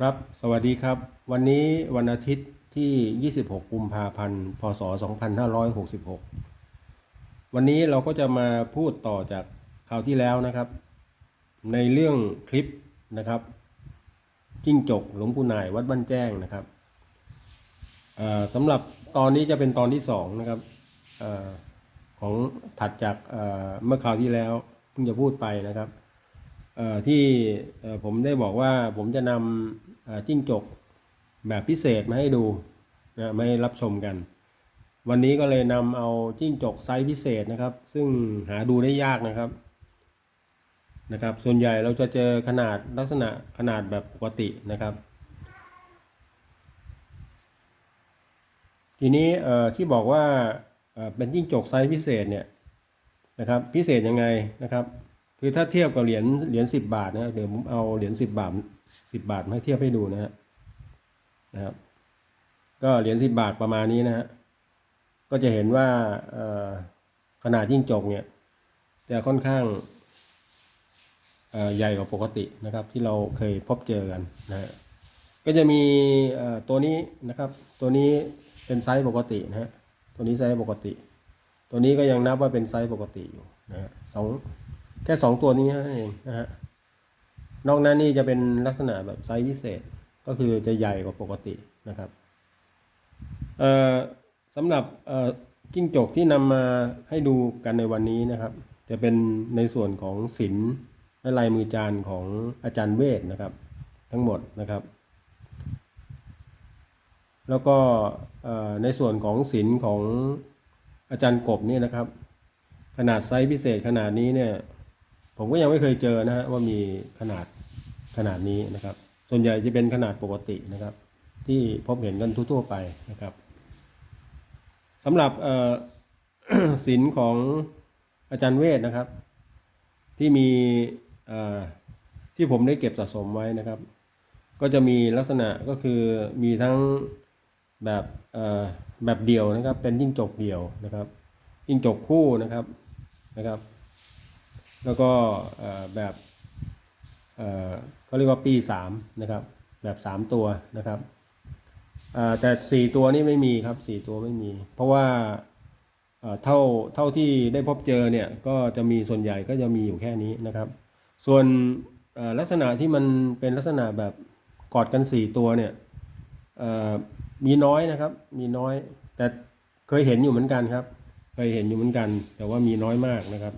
ครับสวัสดีครับ วันนี้วันอาทิตย์ที่ 26 กุมภาพันธ์ พศ 2566 วันนี้เราก็จะมาพูดต่อจากคราวที่แล้วนะครับ ในเรื่องคลิปนะครับ จิ้งจกหลวงปู่นายวัดบ้านแจ้งนะครับสำหรับตอนนี้จะเป็นตอนที่สองนะครับอของถัดจากเมื่อคราวที่แล้วเพิ่งจะพูดไปนะครับ ที่ผมได้บอกว่าผมจะนำจิ้งจกแบบพิเศษมาให้ดูนะมาให้รับชมกัน วันนี้ก็เลยนำเอาจิ้งจกไซส์พิเศษนะครับ ซึ่งหาดูได้ยากนะครับนะครับ ส่วนใหญ่เราจะเจอขนาดลักษณะขนาดแบบปกตินะครับ ทีนี้ที่บอกว่าเอ่อเป็นจิ้งจกไซส์พิเศษเนี่ยนะครับ พิเศษยังไงนะครับ คือถ้าเทียบกับเหรียญเหรียญสิบบาทนะเดี๋ยวผมเอาเหรียญสิบบาทสิบบาทมาเทียบให้ดูนะฮะนะครับ ก็เหรียญสิบบาทประมาณนี้นะฮะก็จะเห็นว่าขนาดยิ่งจกเนี่ยจะค่อนข้างใหญ่กว่าปกตินะครับ ที่เราเคยพบเจอกันนะฮะก็จะมีตัวนี้นะครับ ตัวนี้เป็นไซส์ปกตินะฮะตัวนี้ไซส์ปกติ ตัวนี้ก็ยังนับว่าเป็นไซส์ปกติอยู่นะฮะสอง แค่สองตัวนี้เท่านั้นเองนะฮะนอกนั้นนี่จะเป็นลักษณะแบบไซส์พิเศษก็คือจะใหญ่กว่าปกตินะครับเอ่อสำหรับเอ่อจิ้งจกที่นำมาให้ดูกันในวันนี้นะครับ จะเป็นในส่วนของศิลป์และลายมือจานของอาจารย์เวทนะครับ ทั้งหมดนะครับ แล้วก็เอ่อในส่วนของศิลป์ของอาจารย์กบนี่นะครับ ขนาดไซส์พิเศษขนาดนี้เนี่ย ผมก็ยังไม่เคยเจอนะฮะว่ามีขนาดขนาดนี้นะครับ ส่วนใหญ่จะเป็นขนาดปกตินะครับ ที่พบเห็นกันทั่วๆไปนะครับสำหรับศิลป์ของอาจารย์เวทนะครับ ที่มีที่ผมได้เก็บสะสมไว้นะครับ ก็จะมีลักษณะก็คือมีทั้งแบบแบบเดี่ยวนะครับ เป็นยิ่งจกเดี่ยวนะครับ ยิ่งจกคู่นะครับนะครับ แล้วก็แบบเขาเรียกว่าปีสามนะครับแบบสามตัวนะครับแต่สี่ตัวนี่ไม่มีครับสี่ตัวไม่มี เพราะว่าเท่าเท่าที่ได้พบเจอเนี่ยก็จะมีส่วนใหญ่ก็จะมีอยู่แค่นี้นะครับ ส่วนลักษณะที่มันเป็นลักษณะแบบกอดกันสี่ตัวเนี่ยมีน้อยนะครับมีน้อย แต่เคยเห็นอยู่เหมือนกันครับ เคยเห็นอยู่เหมือนกัน แต่ว่ามีน้อยมากนะครับ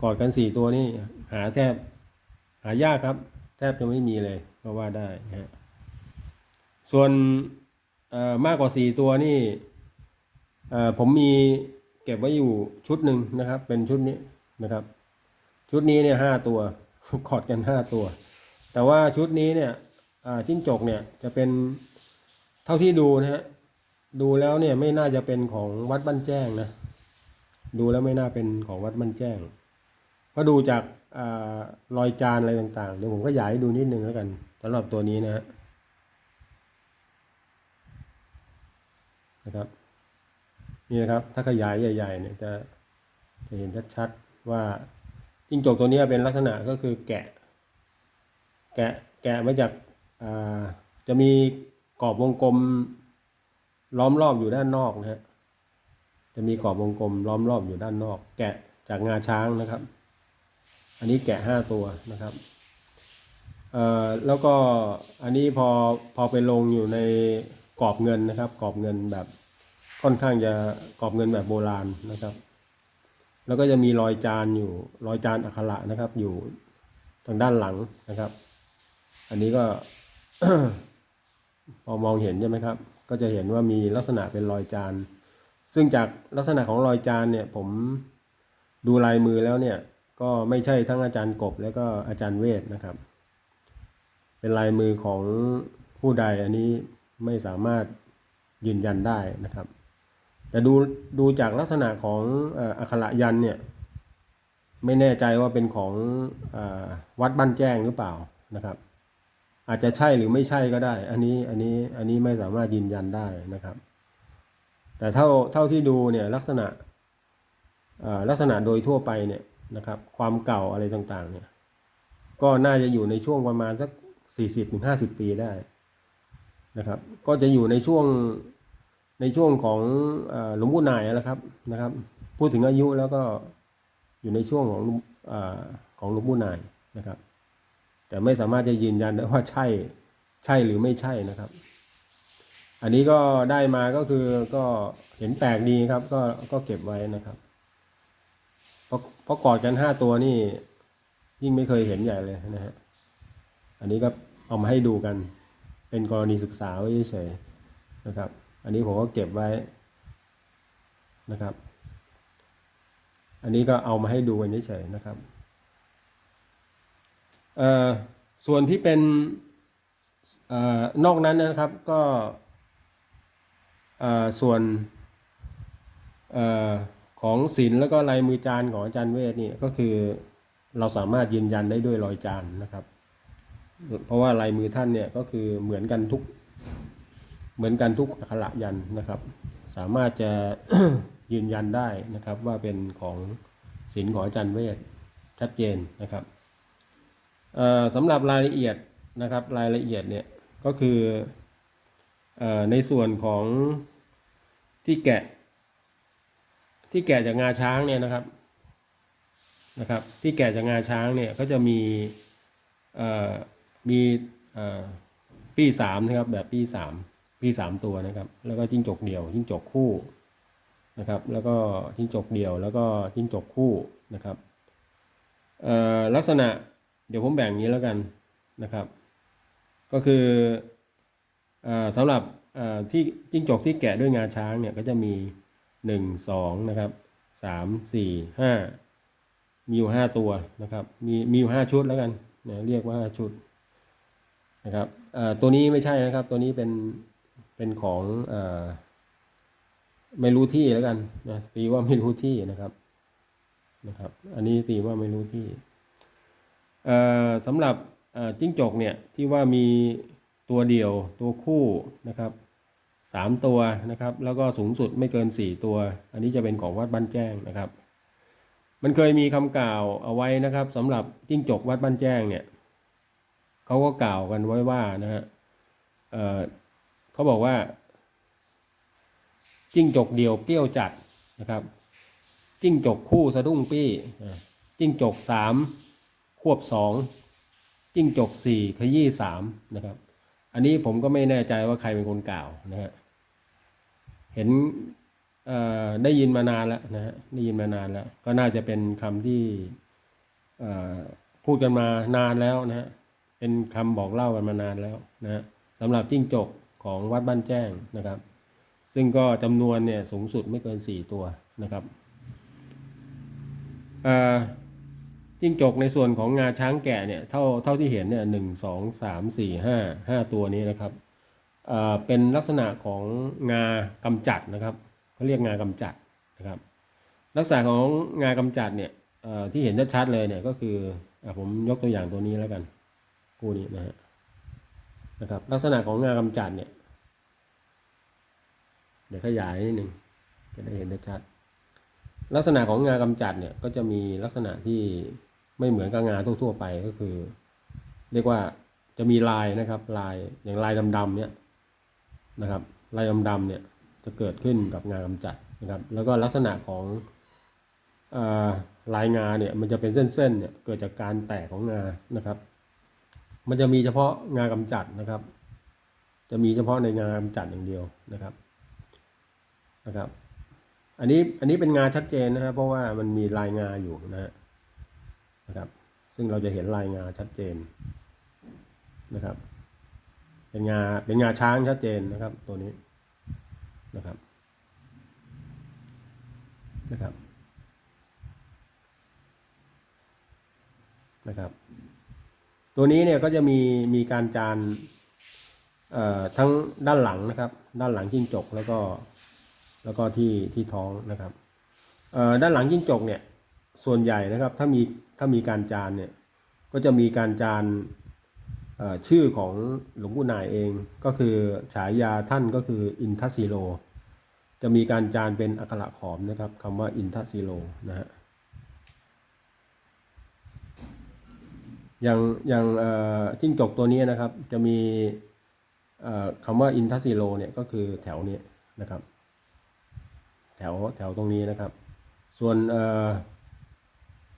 กอดกันสี่ตัวนี่หาแทบ หายากครับ แทบจะไม่มีเลยก็ว่าได้นะฮะส่วนมากกว่าสี่ตัวนี่ผมมีเก็บไว้อยู่ชุดหนึ่งนะครับ เป็นชุดนี้นะครับ ชุดนี้เนี่ยห้าตัวกอดกันห้าตัว แต่ว่าชุดนี้เนี่ยจิ้งจกเนี่ยจะเป็นเท่าที่ดูนะฮะดูแล้วเนี่ยไม่น่าจะเป็นของวัดบ้านแจ้งนะ ดูแล้วไม่น่าเป็นของวัดบ้านแจ้ง เพราะดูจากอรอยจานอะไรต่างๆ เดี๋ยวผมก็ยากให้ดูนิดนึงแล้วกันสำหรับตัวนี้นะฮะนะครับ นี่นะครับ ถ้าขยายใหญ่ๆเนี่ยจะจะเห็นชัดๆว่าจิ้งจกตัวนี้เป็นลักษณะก็คือแกะ แกะแกะมาจากาจะมีกรอบวงกลมล้อมรอบอยู่ด้านนอกนะฮะจะมีกรอบวงกลมล้อมรอบอยู่ด้านนอก แกะจากงาช้างนะครับ อันนี้แกะห้าตัวนะครับเอ่อแล้วก็อันนี้พอพอไปลงอยู่ในกรอบเงินนะครับกรอบเงินแบบค่อนข้างจะกรอบเงินแบบโบราณนะครับ แล้วก็จะมีรอยจานอยู่รอยจานอักขระนะครับ อยู่ทางด้านหลังนะครับ อันนี้ก็พอมองเห็นใช่ไหมครับ ก็จะเห็นว่ามีลักษณะเป็นรอยจาน ซึ่งจากลักษณะของรอยจานเนี่ย ผมดูลายมือแล้วเนี่ย ก็ไม่ใช่ทั้งอาจารย์กบและก็อาจารย์เวทนะครับ เป็นลายมือของผู้ใดอันนี้ไม่สามารถยืนยันได้นะครับ แต่ดูดูจากลักษณะของเอ่ออักขระยันเนี่ยไม่แน่ใจว่าเป็นของอวัดบ้านแจ้งหรือเปล่านะครับ อาจจะใช่หรือไม่ใช่ก็ได้ อันนี้อันนี้อันนี้ไม่สามารถยืนยันได้นะครับ แต่เท่าเท่าที่ดูเนี่ยลักษณะลักษณะโดยทั่วไปเนี่ย นะครับ ความเก่าอะไรต่างๆ เนี่ย ก็น่าจะอยู่ในช่วงประมาณสักสี่สิบถึงห้าสิบปีได้นะครับ ก็จะอยู่ในช่วงในช่วงของอหลวงปู่นายแล้วครับนะครับ พูดถึงอายุแล้วก็อยู่ในช่วงของหลวงเอ่อของหลวงปู่นายนะครับ แต่ไม่สามารถจะยืนยันได้ว่าใช่ใช่หรือไม่ใช่นะครับ อันนี้ก็ได้มาก็คือก็เห็นแปลกดีครับ ก็ก็เก็บไว้นะครับ เพราะเพราะกอดกันห้าตัวนี่ ยิ่งไม่เคยเห็นใหญ่เลยนะฮะ อันนี้ก็เอามาให้ดูกัน เป็นกรณีศึกษาไว้เฉยๆนะครับ อันนี้ผมก็เก็บไว้นะครับ อันนี้ก็เอามาให้ดูกันเฉยๆนะครับเอ่อส่วนที่เป็นเอ่อนอกนั้นนะครับก็เอ่อส่วนเอ่อ ของศิลป์แล้วก็ลายมือจานของอาจารย์เวทนี่ก็คือเราสามารถยืนยันได้ด้วยรอยจานนะครับ เพราะว่าลายมือท่านเนี่ยก็คือเหมือนกันทุก เหมือนกันทุกอักขระยันนะครับ สามารถจะยืนยันได้นะครับ ว่าเป็นของศิลป์ของอาจารย์เวทชัดเจนนะครับสำหรับรายละเอียดนะครับ รายละเอียดเนี่ยก็คืออในส่วนของที่แกะ ที่แกะจากงาช้างเนี่ยนะครับนะครับ ที่แกะจากงาช้างเนี่ยก็จะมีเอ่อมีเอ่อปี้สามนะครับ แบบปี้สามปี้สามตัวนะครับ แล้วก็จิ้งจกเดี่ยวจิ้งจกคู่นะครับ แล้วก็จิ้งจกเดี่ยว แล้วก็จิ้งจกคู่นะครับเอ่อลักษณะเดี๋ยวผมแบ่งอย่างนี้แล้วกันนะครับ ก็คือเอ่อสำหรับเอ่อที่จิ้งจกที่แกะด้วยงาช้างเนี่ยก็จะมี หนึ่งสองนะครับสามสี่ห้ามีอยู่ห้าตัวนะครับ มีมีอยู่ห้าชุดแล้วกันนะเรียกว่าห้าชุดนะครับตัวนี้ไม่ใช่นะครับ ตัวนี้เป็นเป็นของอไม่รู้ที่แล้วกันนะตีว่าไม่รู้ที่นะครับนะครับ อันนี้ตีว่าไม่รู้ที่สำหรับจิ้งจกเนี่ยที่ว่ามีตัวเดียวตัวคู่นะครับ สามตัวนะครับ แล้วก็สูงสุดไม่เกินสี่ตัว อันนี้จะเป็นของวัดบ้านแจ้งนะครับ มันเคยมีคำกล่าวเอาไว้นะครับสำหรับจิ้งจกวัดบ้านแจ้งเนี่ยเขาก็กล่าวกันไว้ว่านะฮะเเขาบอกว่า จิ้งจกเดียวเปรี้ยวจัดนะครับจิ้งจกคู่สะดุ้งปี้จิ้งจกสามควบสองจิ้งจกสี่ขยี้สามนะครับ อันนี้ผมก็ไม่แน่ใจว่าใครเป็นคนกล่าวนะฮะ เห็นได้ยินมานานแล้วนะฮะได้ยินมานานแล้ว ก็น่าจะเป็นคำที่พูดกันมานานแล้วนะฮะเป็นคำบอกเล่ากันมานานแล้วนะฮะสำหรับจิ้งจกของวัดบ้านแจ้งนะครับ ซึ่งก็จำนวนเนี่ยสูงสุดไม่เกินสี่ตัวนะครับจิ้งจกในส่วนของงาช้างแก่เนี่ยเท่าเท่าที่เห็นเนี่ยหนึ่งสองสามสี่ห้าห้าตัวนี้นะครับ เป็นลักษณะของงากำจัดนะครับเขาเรียกงากำจัดนะครับ ลักษณะของงากำจัดเนี่ยที่เห็นชัดๆเลยเนี่ยก็คืออผมยกตัวอย่างตัวนี้แล้วกันกูนี้นะฮะนะครับลักษณะของงากำจัดเนี่ยเดี๋ยวขยายนิดนึงจะได้เห็นชัดลักษณะของงากำจัดเนี่ยก็จะมีลักษณะที่ไม่เหมือนกับงาทั่วๆไปก็คือ เรียกว่าจะมีลายนะครับลายอย่างลายดำๆเนี่ย นะครับลายดำๆเนี่ยจะเกิดขึ้นกับงานกำจัดนะครับ แล้วก็ลักษณะของอลายงาเนี่ยมันจะเป็นเส้นๆเนี่ยเกิดจากการแตกของงานะครับ มันจะมีเฉพาะงากำจัดนะครับ จะมีเฉพาะในงากำจัดอย่างเดียวนะครับนะครับ อันนี้อันนี้เป็นงาชัดเจนนะครับเพราะว่ามันมีลายงาอยู่นะฮะนะครับ ซึ่งเราจะเห็นลายงาชัดเจนนะครับ เป็นงาเป็นงาช้างชัดเจนนะครับ ตัวนี้นะครับนะครับนะครับ ตัวนี้เนี่ยก็จะมีมีการจานทั้งด้านหลังนะครับ ด้านหลังจิ้งจกแล้วก็แล้วก็ที่ที่ท้องนะครับด้านหลังจิ้งจกเนี่ยส่วนใหญ่นะครับ ถ้ามีถ้ามีการจานเนี่ยก็จะมีการจาน ชื่อของหลวงปู่นายเองก็คือฉายาท่านก็คืออินทัสซีโล จะมีการจานเป็นอักขระขอมนะครับคำว่าอินทัสซีโลนะฮะอย่างอย่างจิ้งจกตัวนี้นะครับ จะมีคำว่าอินทัสิโลเนี่ยก็คือแถวนี้นะครับ แถวแถวตรงนี้นะครับ ส่วน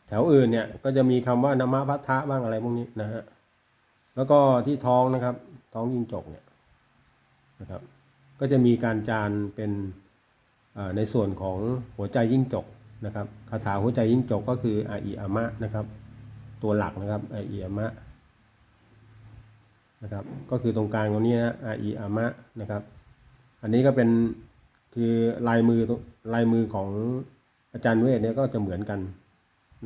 แถวอื่นเนี่ยก็จะมีคำว่านามะพัทธะบ้างอะไรพวกนี้นะฮะ แล้วก็ที่ท้องนะครับ ท้องจิ้งจกเนี่ยนะครับ ก็จะมีการจานเป็นในส่วนของหัวใจยิ่งจกนะครับคาถาหัวใจยิ่งจกก็คืออาอิอามะนะครับ ตัวหลักนะครับอาอิอามะนะครับก็คือตรงกลางตรงนี้นะอาอิอามะนะครับ อันนี้ก็เป็นคือลายมือลายมือของอาจารย์เวทเนี่ยก็จะเหมือนกัน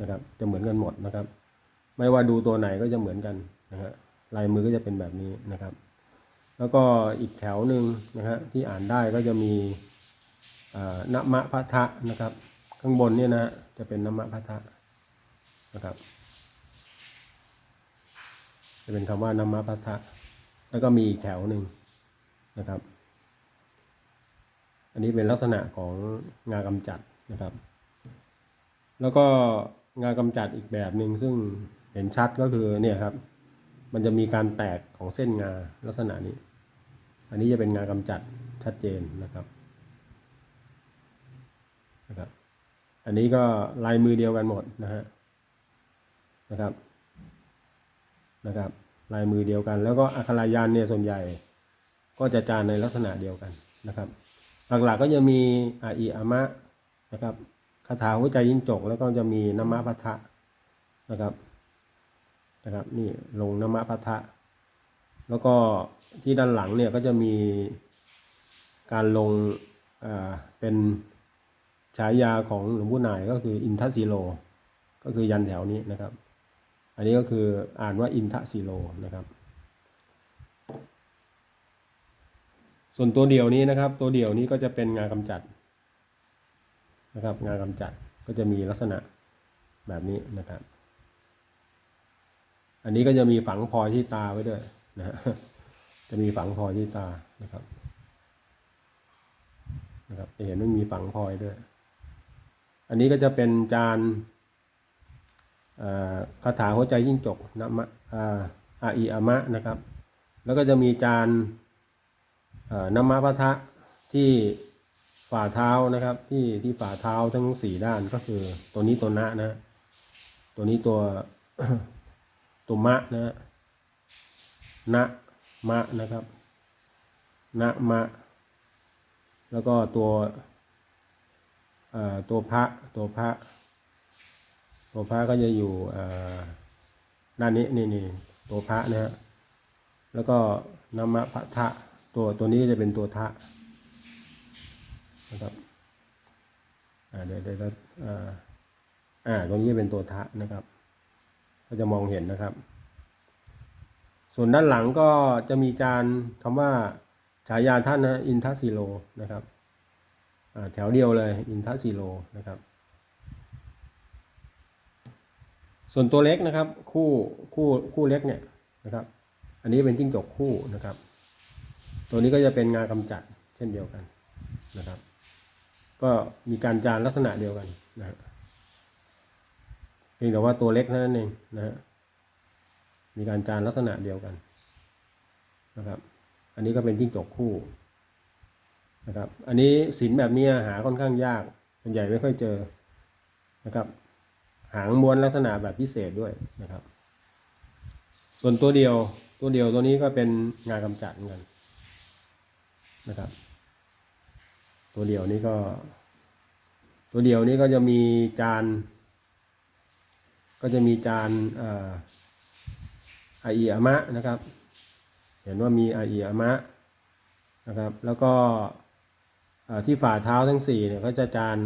นะครับ จะเหมือนกันหมดนะครับ ไม่ว่าดูตัวไหนก็จะเหมือนกันนะฮะ ลายมือก็จะเป็นแบบนี้นะครับ แล้วก็อีกแถวหนึ่งนะฮะที่อ่านได้ก็จะมีนมะพัทะนะครับ ข้างบนเนี่ยนะฮะจะเป็นนมะพัทะนะครับ จะเป็นคำว่านมะพัทะ แล้วก็มีอีกแถวหนึ่งนะครับ อันนี้เป็นลักษณะของงากำจัดนะครับ แล้วก็งากำจัดอีกแบบหนึ่งซึ่งเห็นชัดก็คือเนี่ยครับ มันจะมีการแตกของเส้นงาลักษณะนี้ อันนี้จะเป็นงากำจัดชัดเจนนะครับนะครับ อันนี้ก็ลายมือเดียวกันหมดนะฮะนะครับนะครับ ลายมือเดียวกัน แล้วก็อัครายันเนี่ยส่วนใหญ่ ก็จะจานในลักษณะเดียวกันนะครับหลักๆก็จะมีอาอิอามะนะครับคาถาหัวใจยิ่งจกแล้วก็จะมีนามะพัทธะนะครับ นะครับนี่ลงนมะพัทะ แล้วก็ที่ด้านหลังเนี่ยก็จะมีการลงเป็นฉายาของหลวงพ่อนายก็คืออินทัสซิโล ก็คือยันแถวนี้นะครับ อันนี้ก็คืออ่านว่าอินทัสซิโลนะครับ ส่วนตัวเดี่ยวนี้นะครับ ตัวเดี่ยวนี้ก็จะเป็นงานกำจัดนะครับ งานกำจัดก็จะมีลักษณะแบบนี้นะครับ อันนี้ก็จะมีฝังพลอยที่ตาไว้ด้วยนะฮะจะมีฝังพลอยที่ตานะครับนะครับจะเห็นว่ามีฝังพลอยด้วย อันนี้ก็จะเป็นจานอ่อคาถาหัวใจยิ่งจกนะมะอ่าอีอามะนะครับ แล้วก็จะมีจานเอ่อนามะพะทะที่ฝ่าเท้านะครับ ที่ที่ฝ่าเท้าทั้งสี่ด้านก็คือตัวนี้ตัวนะนะ ตัวนี้ตัว ตัวมะนะฮะนะมะนะครับ นะมะ แล้วก็ตัวตัวพระตัวพระตัวพระก็จะอยู่ด้านนี้นี่นี่ตัวพระนะฮะแล้วก็นามะพระทะตัวตัวนี้จะเป็นตัวทะนะครับอ่าเดี๋ยวเดี๋ยวเราอ่าอ่าตรงนี้เป็นตัวทะนะครับ ก็จะมองเห็นนะครับ ส่วนด้านหลังก็จะมีจานคำว่าฉายาท่านนะอินทัสิโลนะครับแถวเดียวเลยอินทัสิโลนะครับ ส่วนตัวเล็กนะครับ คู่คู่คู่เล็กเนี่ยนะครับ อันนี้เป็นจิ้งจกคู่นะครับ ตัวนี้ก็จะเป็นงากำจัดเช่นเดียวกันนะครับ ก็มีการจานลักษณะเดียวกันนะฮะ เพียงแต่ว่าตัวเล็กเท่านั้นเองนะฮะมีการจานลักษณะเดียวกันนะครับ อันนี้ก็เป็นจิ้งจกคู่นะครับ อันนี้สินแบบนี้หาค่อนข้างยากส่วนใหญ่ไม่ค่อยเจอนะครับ หางม้วนลักษณะแบบพิเศษด้วยนะครับ ส่วนตัวเดียวตัวเดียวตัวนี้ก็เป็นงากำจัดเหมือนกันนะครับ ตัวเดียวนี้ก็ ตัวเดียวนี้ก็จะมีจาน ก็จะมีจานอ่ออาอีอามะนะครับ เห็นว่ามีอาอีอามะนะครับ แล้วก็ที่ฝ่าเท้าทั้งสี่เนี่ยก็จะจาน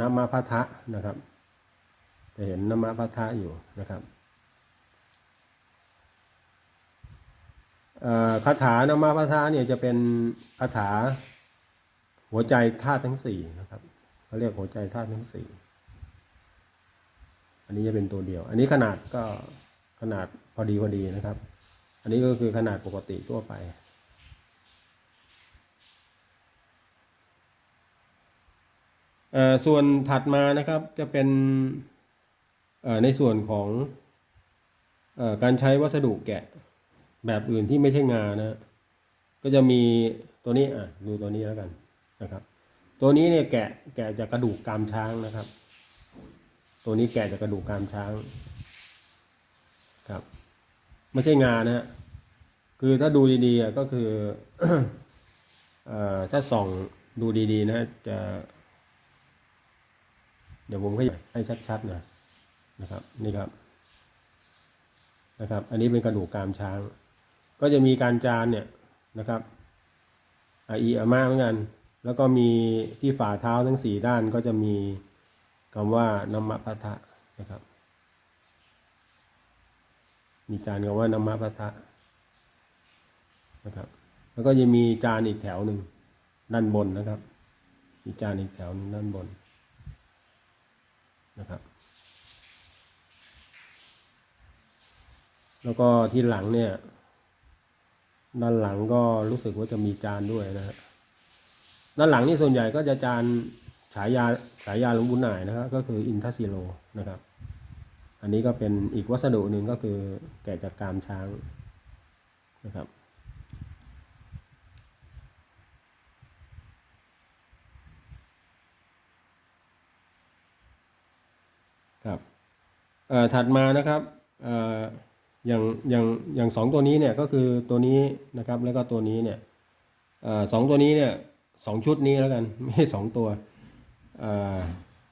น้ำมาพัทะนะครับจะเห็นน้ำมาพัทะอยู่นะครับคาถานามพัทาเนี่ยจะเป็นคาถาหัวใจธาตุทั้งสี่นะครับเขาเรียกหัวใจธาตุทั้งสี่ อันนี้จะเป็นตัวเดียว อันนี้ขนาดก็ขนาดพอดีพอดีนะครับ อันนี้ก็คือขนาดปกติทั่วไป ส่วนถัดมานะครับจะเป็นในส่วนของอการใช้วัสดุแกะแบบอื่นที่ไม่ใช่งานะก็จะมีตัวนี้อะดูตัวนี้แล้วกันนะครับ ตัวนี้เนี่ยแกะแกะจากกระดูกกามช้างนะครับ ตัวนี้แกะจากกระดูกกรามช้างครับ ไม่ใช่งานะฮะคือถ้าดูดีๆก็คือเอ่อถ้าส่องดูดีๆนะจะ เดี๋ยวผมขยายให้ชัดๆหนะนะครับ นี่ครับนะครับ อันนี้เป็นกระดูกกรามช้าง ก็จะมีการจานเนี่ยนะครับอาอีอาม่าเหมือนกัน แล้วก็มีที่ฝ่าเท้าทั้งสี่ด้านก็จะมี คำว่านัมมะพัทะนะครับ มีจานคำว่านัมมะพัทะนะครับ แล้วก็จะมีจานอีกแถวหนึ่งด้านบนนะครับ มีจานอีกแถวหนึ่งด้านบนนะครับ แล้วก็ที่หลังเนี่ย ด้านหลังก็รู้สึกว่าจะมีจานด้วยนะฮะด้านหลังนี่ส่วนใหญ่ก็จะจานฉายา ฉายาหลวงบุญหน่ายนะครับก็คืออินทัสซิโลนะครับ อันนี้ก็เป็นอีกวัสดุหนึ่งก็คือแกะจากกรามช้างนะครับครับถัดมานะครับออย่างอย่างอย่างสองตัวนี้เนี่ยก็คือตัวนี้นะครับแล้วก็ตัวนี้เนี่ยอสองตัวนี้เนี่ยสองชุดนี้แล้วกันไม่ใช่สองตัว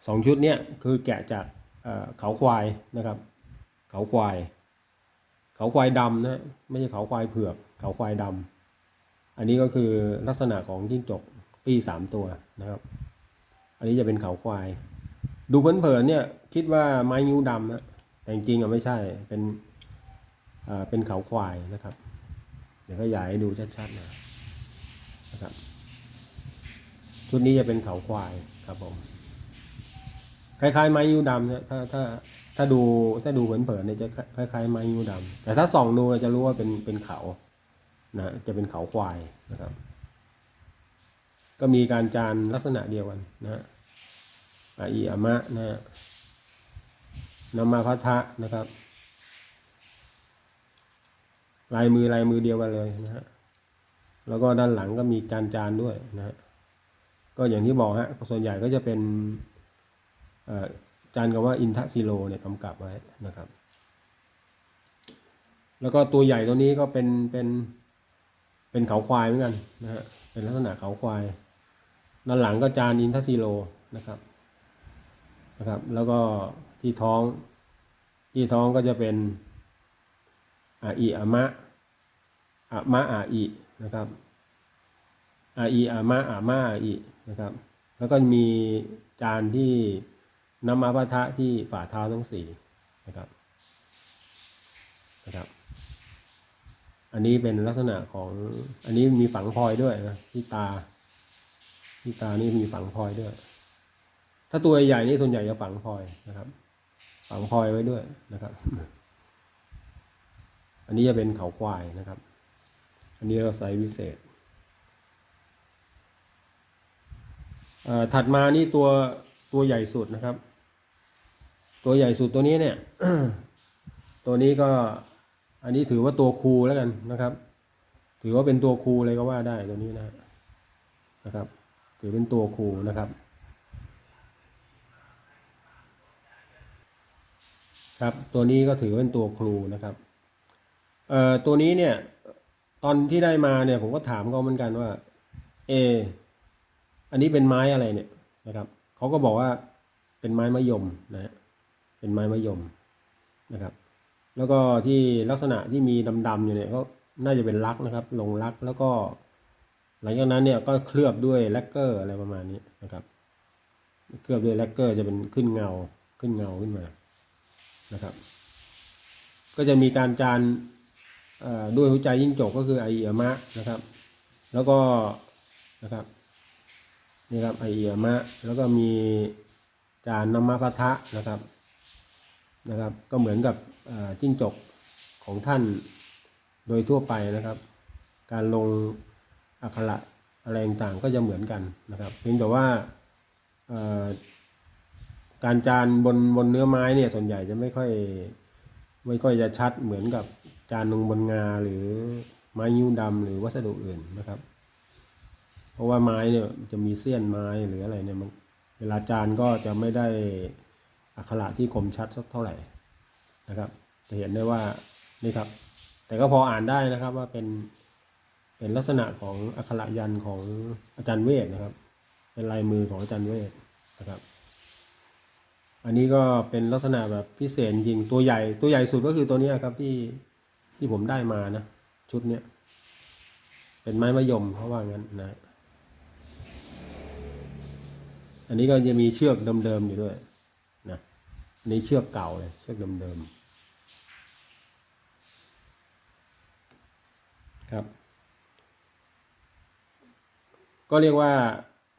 สองชุดเนี้ยคือแกะจากเขาควายนะครับ เขาควาย เขาควายดำนะไม่ใช่เขาควายเผือก เขาควายดำอันนี้ก็คือลักษณะของจิ้งจกปีสามตัวนะครับ อันนี้จะเป็นเขาควาย ดูเผินๆเนี่ยคิดว่าไม้นิ้วดำนะแต่จริงๆอะไม่ใช่เป็นเป็นเขาควายนะครับ เดี๋ยวก็ยายให้ดูชัดๆหนะนะครับ ชุดนี้จะเป็นเขาควายครับผมคล้ายๆไม้นิ้วดำเนี่ยถ้าถ้าถ้าดูถ้าดูเผินๆเนี่ยจะคล้ายๆไม้นิ้วดำแต่ถ้าส่องดูจะรู้ว่าเป็นเป็นเขานะจะเป็นเขาควายนะครับ ก็มีการจานลักษณะเดียวกันนะอาอีอามะนะฮะนามาพัทะนะครับ ลายมือลายมือเดียวกันเลยนะฮะแล้วก็ด้านหลังก็มีจานจานด้วยนะฮะ ก็อย่างที่บอกฮะส่วนใหญ่ก็จะเป็นจานคำว่าอินทซิโลเนี่ยกำกับไว้นะครับ แล้วก็ตัวใหญ่ตัวนี้ก็เป็นเป็นเป็นเขาควายเหมือนกันนะฮะเป็นลักษณะเขาควายด้านหลังก็จานอินทซิโลนะครับนะครับ แล้วก็ที่ท้องที่ท้องก็จะเป็นอาอีอามะอามะอาอีนะครับอาอีอามะอามะอาอี นะครับ แล้วก็มีจานที่น้ำมาปะทะที่ฝ่าเท้าทั้งสี่นะครับนะครับ อันนี้เป็นลักษณะของอันนี้มีฝังพลอยด้วยนะที่ตา ที่ตานี่มีฝังพลอยด้วย ถ้าตัวใหญ่นี่ส่วนใหญ่จะฝังพลอยนะครับ ฝังพลอยไว้ด้วยนะครับ อันนี้จะเป็นเขาควายนะครับ อันนี้เราไซส์พิเศษเอ่อ ถัดมานี่ตัวตัวใหญ่สุดนะครับ ตัวใหญ่สุดตัวนี้เนี่ย ตัวนี้ก็อันนี้ถือว่าตัวครูแล้วกันนะครับ ถือว่าเป็นตัวครูเลยก็ว่าได้ตัวนี้นะนะครับ ถือเป็นตัวครูนะครับ ครับ ตัวนี้ก็ถือเป็นตัวครูนะครับเอ่อตัวนี้เนี่ย ตอนที่ได้มาเนี่ยผมก็ถามเขาเหมือนกันว่า เอ อันนี้เป็นไม้อะไรเนี่ยนะครับเขาก็บอกว่าเป็นไม้มะยมนะฮะเป็นไม้มะยมนะครับ แล้วก็ที่ลักษณะที่มีดำๆอยู่เนี่ยก็น่าจะเป็นลักนะครับ ลงลักแล้วก็ หลังจากนั้นเนี่ยก็เคลือบด้วยแลกเกอร์อะไรประมาณนี้นะครับ เคลือบด้วยแลกเกอร์จะเป็นขึ้นเงาขึ้นเงาขึ้นมานะครับ ก็จะมีการจานด้วยหัวใจยิ่งจกก็คือไอเอียมะนะครับ แล้วก็นะครับ นี่ครับไอเอียมะ แล้วก็มีจานน้ำมาพะทะนะครับนะครับ ก็เหมือนกับจิ้งจกของท่านโดยทั่วไปนะครับ การลงอักขระอะไรต่างก็จะเหมือนกันนะครับ เพียงแต่ว่าการจานบนบนเนื้อไม้เนี่ยส่วนใหญ่จะไม่ค่อยไม่ค่อยจะชัดเหมือนกับจานนงบนงาหรือไม้ยิ้วดำหรือวัสดุอื่นนะครับ เพราะว่าไม้เนี่ยจะมีเสี้ยนไม้หรืออะไรเนี่ยมันเวลาจานก็จะไม่ได้อักขระที่คมชัดสักเท่าไหร่นะครับ จะเห็นได้ว่านี่ครับ แต่ก็พออ่านได้นะครับว่าเป็นเป็นลักษณะของอักขระยันของอาจารย์เวทนะครับ เป็นลายมือของอาจารย์เวทนะครับ อันนี้ก็เป็นลักษณะแบบพิเศษจริงตัวใหญ่ตัวใหญ่สุดก็คือตัวนี้ครับที่ที่ผมได้มานะ ชุดเนี้ยเป็นไม้มะยมเขาะว่างั้นนะ อันนี้ก็จะมีเชือกเดิมๆอยู่ด้วยนะนนี้เชือกเก่าเลย เชือกเดิมๆครับ ก็เรียกว่า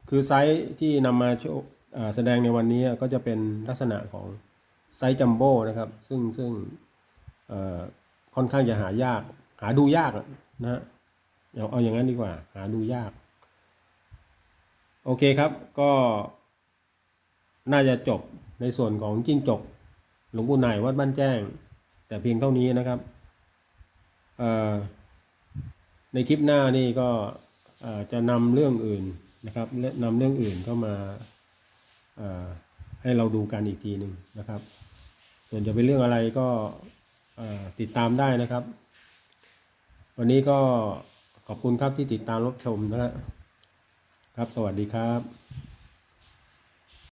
คือไซส์ที่นำมาโชว์แสดงในวันนี้ก็จะเป็นลักษณะของไซส์จัมโบ้นะครับ ซึ่งซึ่งค่อนข้างจะหายาก หาดูยากนะฮะเอาเอาอย่างนั้นดีกว่า หาดูยาก โอเคครับก็ น่าจะจบในส่วนของจิ้งจก หลวงปู่นายวัดบ้านแจ้ง แต่เพียงเท่านี้นะครับในคลิปหน้านี่ก็จะนำเรื่องอื่นนะครับและนำเรื่องอื่นเข้ามาให้เราดูกันอีกทีหนึ่งนะครับ ส่วนจะเป็นเรื่องอะไรก็ติดตามได้นะครับ วันนี้ก็ขอบคุณครับที่ติดตามรับชมนะครับ ครับสวัสดีครับ